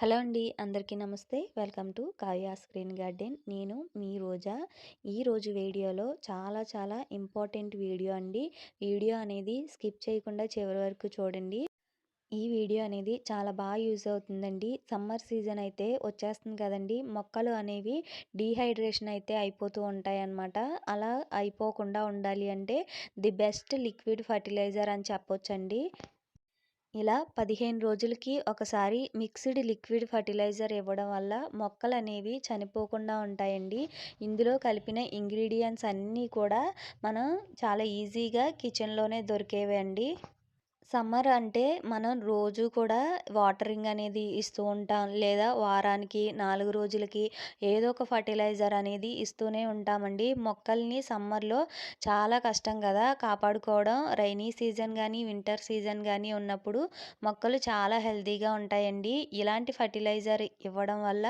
Hello అండి. అందరికీ నమస్తే. Welcome to Kavya screen garden. నేను మీ రోజా. ఈరోజు వీడియోలో చాలా చాలా ఇంపార్టెంట్ వీడియో అండి. వీడియో అనేది స్కిప్ చేయకుండా చివరి వరకు చూడండి. ఈ వీడియో అనేది చాలా బాగా యూజ్ అవుతుందండి. సమ్మర్ సీజన్ అయితే వచ్చేస్తుంది కదండి. మొక్కలు అనేవి డీహైడ్రేషన్ అయితే అయిపోతూ ఉంటాయి అన్నమాట అలా అయిపోకుండా ఉండాలి అంటే ది బెస్ట్ లిక్విడ్ ఫర్టిలైజర్ అని చెప్పొచ్చండి. ఇలా పదిహేను రోజులకి ఒకసారి మిక్స్డ్ లిక్విడ్ ఫర్టిలైజర్ ఇవ్వడం వల్ల మొక్కలు అనేవి చనిపోకుండా ఉంటాయండి. ఇందులో కలిపిన ఇంగ్రీడియంట్స్ అన్నీ కూడా మనం చాలా ఈజీగా కిచెన్లోనే దొరికేవి అండి సమ్మర్ అంటే మనం రోజు కూడా వాటరింగ్ అనేది ఇస్తూ ఉంటాం. లేదా వారానికి నాలుగు రోజులకి ఏదో ఒక ఫర్టిలైజర్ అనేది ఇస్తూనే ఉంటామండి. మొక్కల్ని సమ్మర్లో చాలా కష్టం కదా! కాపాడుకోవడం. రైనీ సీజన్ కానీ వింటర్ సీజన్ కానీ ఉన్నప్పుడు మొక్కలు చాలా హెల్తీగా ఉంటాయండి. ఇలాంటి ఫర్టిలైజర్ ఇవ్వడం వల్ల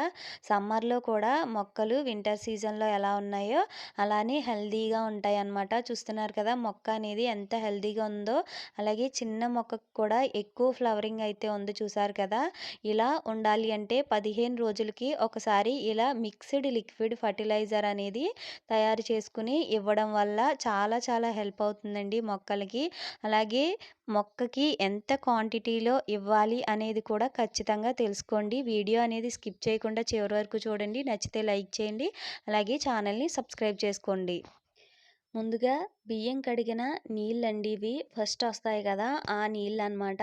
సమ్మర్లో కూడా మొక్కలు వింటర్ సీజన్లో ఎలా ఉన్నాయో అలానే హెల్తీగా ఉంటాయి అన్నమాట చూస్తున్నారు కదా! మొక్క అనేది ఎంత హెల్తీగా ఉందో అలాగే చిన్న మొక్కకు కూడా ఎక్కువ ఫ్లవరింగ్ అయితే ఉంది చూసారు కదా. ఇలా ఉండాలి అంటే పదిహేను రోజులకి ఒకసారి ఇలా మిక్స్డ్ లిక్విడ్ ఫర్టిలైజర్ అనేది తయారు చేసుకుని ఇవ్వడం వల్ల చాలా చాలా హెల్ప్ అవుతుందండి మొక్కలకి. అలాగే మొక్కకి ఎంత క్వాంటిటీలో ఇవ్వాలి అనేది కూడా ఖచ్చితంగా తెలుసుకోండి. వీడియో అనేది స్కిప్ చేయకుండా చివరి వరకు చూడండి. నచ్చితే లైక్ చేయండి. అలాగే ఛానల్ని సబ్స్క్రైబ్ చేసుకోండి. ముందుగా బియ్యం కడిగిన నీళ్ళండి ఇవి ఫస్ట్ వస్తాయి కదా ఆ నీళ్ళు అనమాట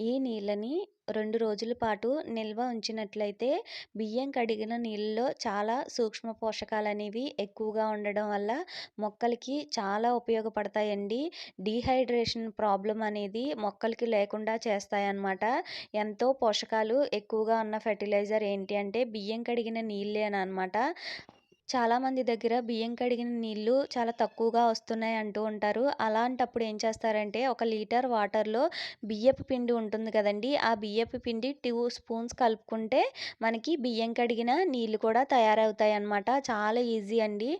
ఈ నీళ్ళని రెండు రోజుల పాటు నిల్వ ఉంచినట్లయితే బియ్యం కడిగిన నీళ్ళలో చాలా సూక్ష్మ పోషకాలు అనేవి ఎక్కువగా ఉండడం వల్ల మొక్కలకి చాలా ఉపయోగపడతాయండి. డీహైడ్రేషన్ ప్రాబ్లం అనేది మొక్కలకి లేకుండా చేస్తాయన్నమాట. ఎంతో పోషకాలు ఎక్కువగా ఉన్న ఫెర్టిలైజర్ ఏంటి అంటే బియ్యం కడిగిన నీళ్ళే అనమాట చాలామంది దగ్గర బియ్యం కడిగిన నీళ్ళు చాలా తక్కువగా వస్తున్నాయి అంటూ ఉంటారు. అలాంటప్పుడు ఏం చేస్తారంటే ఒక లీటర్ వాటర్లో బియ్యపు పిండి ఉంటుంది కదండి ఆ బియ్యపు పిండి టూ స్పూన్స్ కలుపుకుంటే మనకి బియ్యం కడిగిన నీళ్ళు కూడా తయారవుతాయి అన్నమాట చాలా ఈజీ అండి.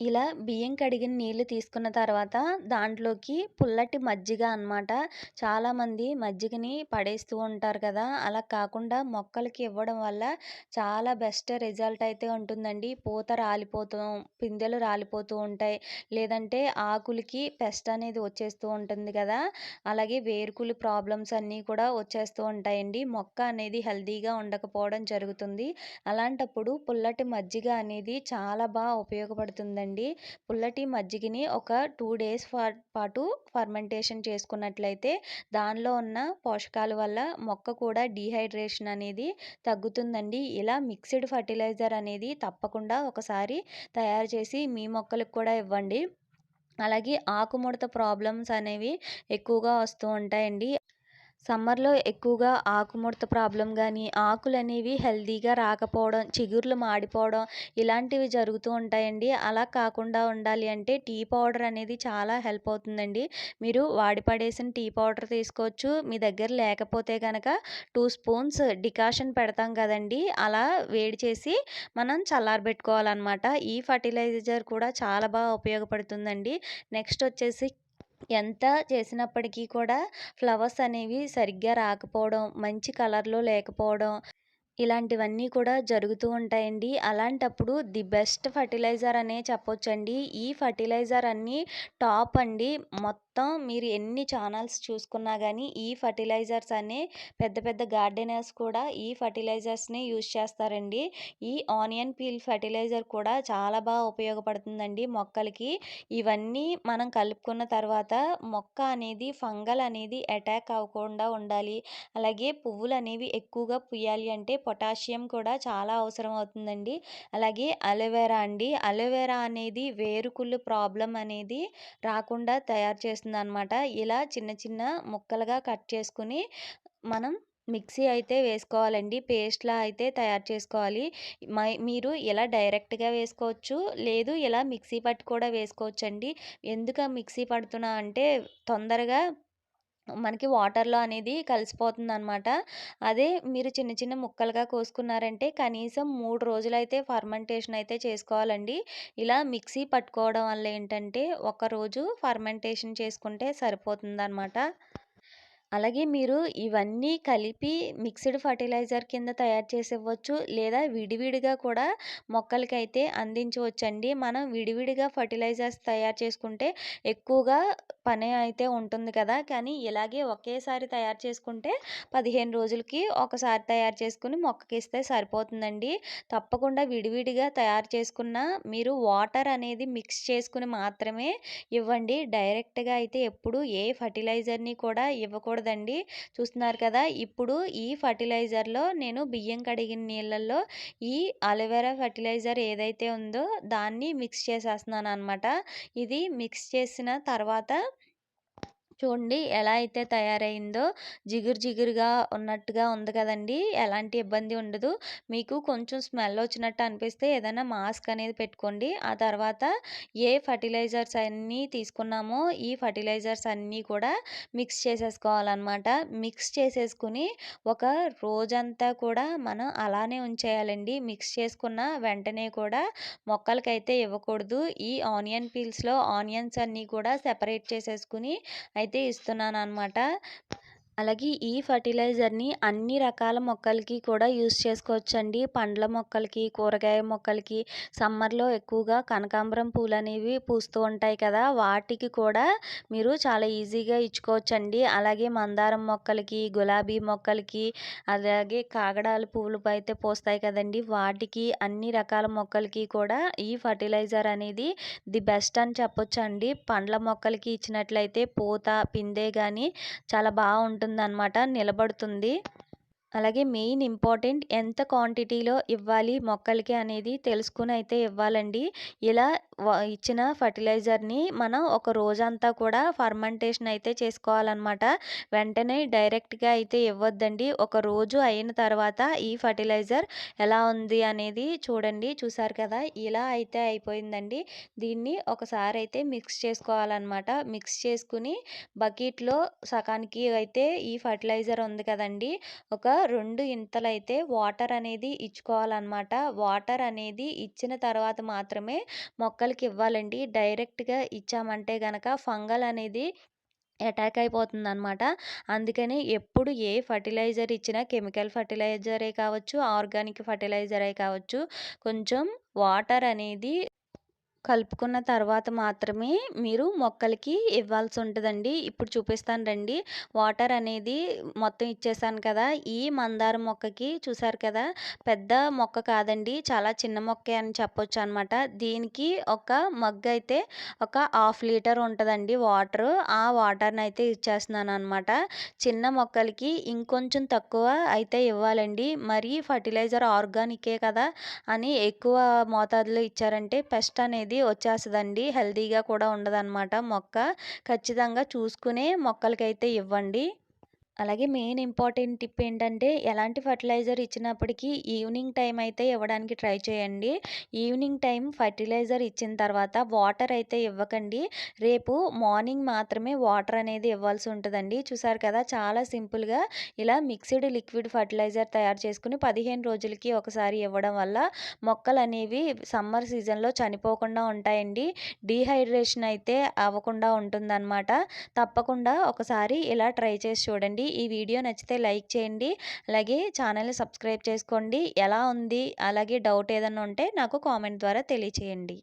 ఇలా బియ్యం కడిగిన నీళ్ళు తీసుకున్న తర్వాత దాంట్లోకి పుల్లటి మజ్జిగ అనమాట చాలామంది మజ్జిగని పడేస్తూ ఉంటారు కదా! అలా కాకుండా మొక్కలకి ఇవ్వడం వల్ల చాలా బెస్ట్ రిజల్ట్ అయితే ఉంటుందండి. పూత రాలిపోతూ పిందెలు రాలిపోతూ ఉంటాయి. లేదంటే ఆకులకి పెస్ట్ అనేది వచ్చేస్తూ ఉంటుంది కదా! అలాగే వేరుకులు ప్రాబ్లమ్స్ అన్నీ కూడా వచ్చేస్తూ ఉంటాయండి. మొక్క అనేది హెల్తీగా ఉండకపోవడం జరుగుతుంది. అలాంటప్పుడు పుల్లటి మజ్జిగ అనేది చాలా బాగా ఉపయోగపడుతుందండి. అండి పుల్లటి మజ్జిగని ఒక టూ డేస్ పాటు ఫర్మెంటేషన్ చేసుకున్నట్లయితే దానిలో ఉన్న పోషకాల వల్ల మొక్క కూడా డీహైడ్రేషన్ అనేది తగ్గుతుందండి. ఇలా మిక్స్డ్ ఫర్టిలైజర్ అనేది తప్పకుండా ఒకసారి తయారు చేసి మీ మొక్కలకు కూడా ఇవ్వండి. అలాగే ఆకుముడత ప్రాబ్లమ్స్ అనేవి ఎక్కువగా వస్తూ ఉంటాయండి. సమ్మర్లో ఎక్కువగా ఆకుముడత ప్రాబ్లం కానీ ఆకులు అనేవి హెల్తీగా రాకపోవడం చిగుర్లు మాడిపోవడం ఇలాంటివి జరుగుతూ ఉంటాయండి. అలా కాకుండా ఉండాలి అంటే టీ పౌడర్ అనేది చాలా హెల్ప్ అవుతుందండి. మీరు వాడి పడేసిన టీ పౌడర్ తీసుకోవచ్చు. మీ దగ్గర లేకపోతే కనుక టూ స్పూన్స్ డికాషన్ పెడతాం కదండి అలా వేడి చేసి మనం చల్లారబెట్టుకోవాలన్నమాట ఈ ఫర్టిలైజర్ కూడా చాలా బాగా ఉపయోగపడుతుందండి. నెక్స్ట్ వచ్చేసి ఎంత చేసినప్పటికీ కూడా ఫ్లవర్స్ అనేవి సరిగ్గా రాకపోవడం మంచి కలర్లో లేకపోవడం ఇలాంటివన్నీ కూడా జరుగుతూ ఉంటాయండి. అలాంటప్పుడు ది బెస్ట్ ఫర్టిలైజర్ అనే చెప్పొచ్చండి. ఈ ఫర్టిలైజర్ అన్నీ టాప్ అండి. మొత్తం మీరు ఎన్ని ఛానల్స్ చూసుకున్నా కానీ ఈ ఫర్టిలైజర్స్ అనే పెద్ద పెద్ద గార్డెనర్స్ కూడా ఈ ఫర్టిలైజర్స్ని యూజ్ చేస్తారండి. ఈ ఆనియన్ పీల్ ఫర్టిలైజర్ కూడా చాలా బాగా ఉపయోగపడుతుందండి మొక్కలకి. ఇవన్నీ మనం కలుపుకున్న తర్వాత మొక్క అనేది ఫంగల్ అనేది అటాక్ అవ్వకుండా ఉండాలి. అలాగే పువ్వులు అనేవి ఎక్కువగా పుయ్యాలి అంటే పొటాషియం కూడా చాలా అవసరం అవుతుందండి. అలాగే అలోవెరా అండి. అలోవెరా అనేది వేరుకుళ్ళు ప్రాబ్లం అనేది రాకుండా తయారు చేస్తుంది అనమాట ఇలా చిన్న చిన్న ముక్కలుగా కట్ చేసుకుని మనం మిక్సీ అయితే వేసుకోవాలండి. పేస్ట్లా అయితే తయారు చేసుకోవాలి. మీరు ఇలా డైరెక్ట్గా వేసుకోవచ్చు. లేదు ఇలా మిక్సీ పట్టి కూడా వేసుకోవచ్చు అండి ఎందుకు మిక్సీ పడుతున్నా అంటే తొందరగా మనకి వాటర్లో అనేది కలిసిపోతుంది అనమాట అదే మీరు చిన్న చిన్న ముక్కలుగా కోసుకున్నారంటే కనీసం మూడు రోజులైతే ఫర్మెంటేషన్ అయితే చేసుకోవాలండి. ఇలా మిక్సీ పట్టుకోవడం వల్ల ఏంటంటే ఒకరోజు ఫర్మెంటేషన్ చేసుకుంటే సరిపోతుంది అనమాట అలాగే మీరు ఇవన్నీ కలిపి మిక్స్డ్ ఫర్టిలైజర్ కింద తయారు చేసివ్వచ్చు. లేదా విడివిడిగా కూడా మొక్కలకైతే అందించవచ్చండి. మనం విడివిడిగా ఫర్టిలైజర్స్ తయారు చేసుకుంటే ఎక్కువగా పని అయితే ఉంటుంది కదా. కానీ ఇలాగే ఒకేసారి తయారు చేసుకుంటే పదిహేను రోజులకి ఒకసారి తయారు చేసుకుని మొక్కకి ఇస్తే సరిపోతుందండి. తప్పకుండా విడివిడిగా తయారు చేసుకున్న మీరు వాటర్ అనేది మిక్స్ చేసుకుని మాత్రమే ఇవ్వండి. డైరెక్ట్గా అయితే ఎప్పుడు ఏ ఫర్టిలైజర్ని కూడా ఇవ్వకూడదు. ఉండదండి చూస్తున్నారు కదా! ఇప్పుడు ఈ ఫర్టిలైజర్లో నేను బియ్యం కడిగిన నీళ్ళల్లో ఈ అలోవెరా ఫర్టిలైజర్ ఏదైతే ఉందో దాన్ని మిక్స్ చేసేస్తున్నాను అనమాట ఇది మిక్స్ చేసిన తర్వాత చూడండి ఎలా అయితే తయారైందో జిగురు జిగురుగా ఉన్నట్టుగా ఉంది కదండి. ఎలాంటి ఇబ్బంది ఉండదు. మీకు కొంచెం స్మెల్ వచ్చినట్టు అనిపిస్తే ఏదైనా మాస్క్ అనేది పెట్టుకోండి. ఆ తర్వాత ఏ ఫర్టిలైజర్స్ అన్నీ తీసుకున్నామో ఈ ఫర్టిలైజర్స్ అన్నీ కూడా మిక్స్ చేసేసుకోవాలన్నమాట. మిక్స్ చేసేసుకుని ఒక రోజంతా కూడా మనం అలానే ఉంచేయాలండి. మిక్స్ చేసుకున్న వెంటనే కూడా మొక్కలకైతే ఇవ్వకూడదు. ఈ ఆనియన్ పీల్స్లో ఆనియన్స్ అన్నీ కూడా సెపరేట్ చేసేసుకుని అయితే ఇస్తున్నాను అనమాట అలాగే ఈ ఫర్టిలైజర్ని అన్ని రకాల మొక్కలకి కూడా యూస్ చేసుకోవచ్చండి. పండ్ల మొక్కలకి కూరగాయ మొక్కలకి. సమ్మర్లో ఎక్కువగా కనకాంబరం పూలు అనేవి పూస్తూ ఉంటాయి కదా! వాటికి కూడా మీరు చాలా ఈజీగా ఇచ్చుకోవచ్చండి. అలాగే మందారం మొక్కలకి గులాబీ మొక్కలకి అలాగే కాగడాల పువ్వులు అయితే పూస్తాయి కదండి. వాటికి అన్ని రకాల మొక్కలకి కూడా ఈ ఫర్టిలైజర్ అనేది ది బెస్ట్ అని చెప్పొచ్చండి. పండ్ల మొక్కలకి ఇచ్చినట్లయితే పూత పిందే కానీ చాలా బాగుంటుంది. ఉంటుందన్నమాట నిలబడుతుంది. అలాగే మెయిన్ ఇంపార్టెంట్ ఎంత క్వాంటిటీలో ఇవ్వాలి మొక్కలకి అనేది తెలుసుకుని అయితే ఇవ్వాలండి. ఇలా ఇచ్చిన ఫర్టిలైజర్ని మనం ఒక రోజంతా కూడా ఫర్మెంటేషన్ అయితే చేసుకోవాలన్నమాట. వెంటనే డైరెక్ట్గా అయితే ఇవ్వద్దండి. ఒక రోజు అయిన తర్వాత ఈ ఫర్టిలైజర్ ఎలా ఉంది అనేది చూడండి. చూసారు కదా ఇలా అయితే అయిపోయిందండి. దీన్ని ఒకసారి అయితే మిక్స్ చేసుకోవాలన్నమాట. మిక్స్ చేసుకుని బకెట్లో సకానికి అయితే ఈ ఫర్టిలైజర్ ఉంది కదండి. ఒక రెండు ఇంతలైతే వాటర్ అనేది ఇచ్చుకోవాలన్నమాట. వాటర్ అనేది ఇచ్చిన తర్వాత మాత్రమే మొక్కలకి ఇవ్వాలండి డైరెక్ట్గా ఇచ్చామంటే కనుక ఫంగల్ అనేది అటాక్ అయిపోతుంది అనమాట అందుకని ఎప్పుడు ఏ ఫర్టిలైజర్ ఇచ్చినా కెమికల్ ఫర్టిలైజరే కావచ్చు ఆర్గానిక్ ఫర్టిలైజరే కావచ్చు కొంచెం వాటర్ అనేది కలుపుకున్న తర్వాత మాత్రమే మీరు మొక్కలకి ఇవ్వాల్సి ఉంటుందండి ఇప్పుడు చూపిస్తాను రండి. వాటర్ అనేది మొత్తం ఇచ్చేసాను కదా. ఈ మందార మొక్కకి చూసారు కదా పెద్ద మొక్క కాదండి చాలా చిన్న మొక్కే అని చెప్పొచ్చు అనమాట దీనికి ఒక మగ్ అయితే ఒక హాఫ్ లీటర్ ఉంటుందండి వాటర్. ఆ వాటర్ని అయితే ఇచ్చేస్తున్నాను అనమాట చిన్న మొక్కలకి ఇంకొంచెం తక్కువ అయితే ఇవ్వాలండి. మరి ఫర్టిలైజర్ ఆర్గానికే కదా అని ఎక్కువ మోతాదులో ఇచ్చారంటే పెస్ట్ అనేది అనేది వచ్చేస్తుందండి. హెల్తీగా కూడా ఉండదన్నమాట మొక్క. ఖచ్చితంగా చూసుకునే మొక్కలకైతే ఇవ్వండి. అలాగే మెయిన్ ఇంపార్టెంట్ టిప్ ఏంటంటే ఎలాంటి ఫర్టిలైజర్ ఇచ్చినప్పటికీ ఈవినింగ్ టైం అయితే ఇవ్వడానికి ట్రై చేయండి. ఈవినింగ్ టైం ఫర్టిలైజర్ ఇచ్చిన తర్వాత వాటర్ అయితే ఇవ్వకండి. రేపు మార్నింగ్ మాత్రమే వాటర్ అనేది ఇవ్వాల్సి ఉంటుందండి. చూసారు కదా చాలా సింపుల్గా ఇలా మిక్స్డ్ లిక్విడ్ ఫర్టిలైజర్ తయారు చేసుకుని పదిహేను రోజులకి ఒకసారి ఇవ్వడం వల్ల మొక్కలు అనేవి సమ్మర్ సీజన్లో చనిపోకుండా ఉంటాయండి. డీహైడ్రేషన్ అయితే అవ్వకుండా ఉంటుందన్నమాట. తప్పకుండా ఒకసారి ఇలా ట్రై చేసి చూడండి. ఈ వీడియో నచ్చితే లైక్ చేయండి. అలాగే ఛానల్ని సబ్స్క్రైబ్ చేసుకోండి. ఎలా ఉంది? అలాగే డౌట్ ఏదైనా ఉంటే నాకు కామెంట్ ద్వారా తెలియచేయండి.